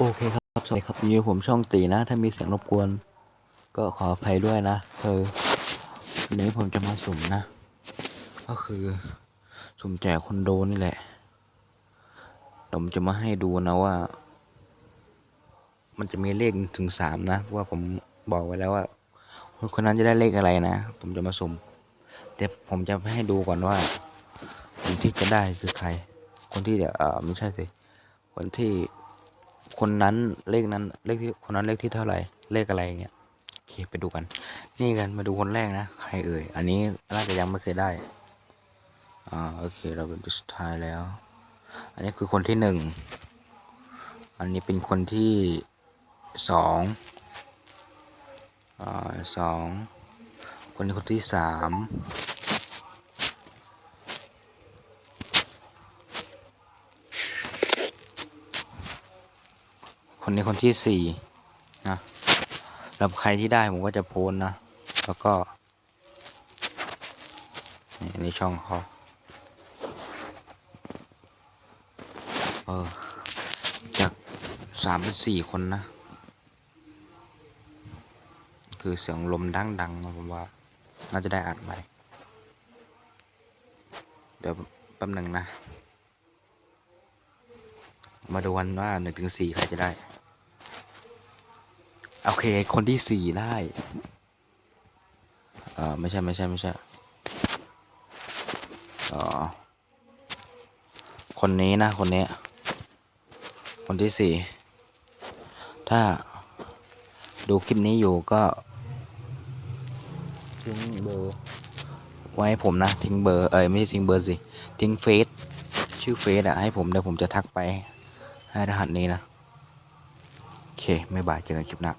โอเคครับ สวัสดีครับนี่ผมช่องตีนะ ถ้ามีเสียงรบกวน ก็ขออภัยด้วยนะคือวันนี้ผมจะมาสุ่มนะ ก็คือ สุ่มแจกคอนโดนี่แหละผมจะมาให้ดูนะว่า มันจะมีเลขถึงสามนะเพราะว่าผมบอกไว้แล้วว่าคนนั้นจะได้เลขอะไรนะ ผมจะมาสุ่ม แต่ผมจะให้ดูก่อนว่าคนที่จะได้คือใคร คนที่จะเออไม่ใช่สิคนที่ คนนั้นเลขนั้นเลขที่คนนั้นเลขที่เท่าไหร่เลขอะไรเงี้ยโอเคไปดูกัน นี่กันมาดูคนแรกนะใครเอ่ยอันนี้น่าจะยังไม่เคยได้อ่าโอเค เราเป็นสุดท้ายแล้ว อันนี้คือคนที่หนึ่งอันนี้เป็นคนที่สองอ่าสองคนนี้คนที่สาม คนนี้คนที่สี่นะแล้วใครที่ได้ผมก็จะโพสนะ แล้วก็นี่ในช่องเขาเออ จากสามเป็นสี่คนนะ คือเสียงลมดังดังๆนะผมว่า น่าจะได้อัดไว้เดี๋ยวแป๊บหนึ่งนะ มาดูกันว่าหนึ่งถึงสี่ใครจะได้ โอเค คนที่สี่ได้เออไม่ใช่ไม่ใช่ไม่ใช่อ๋อคนนี้นะ คนนี้ คนที่สี่ถ้าดูคลิปนี้อยู่ก็ทิ้งเบอร์ไว้ให้ผมนะ ทิ้งเบอร์เอ้ยไม่ใช่ทิ้งเบอร์สิ ทิ้งเฟซชื่อเฟซอะให้ผมเดี๋ยวผมจะทักไป รหัสนี้นะ โอเค ไม่บายเจอกันคลิปหน้า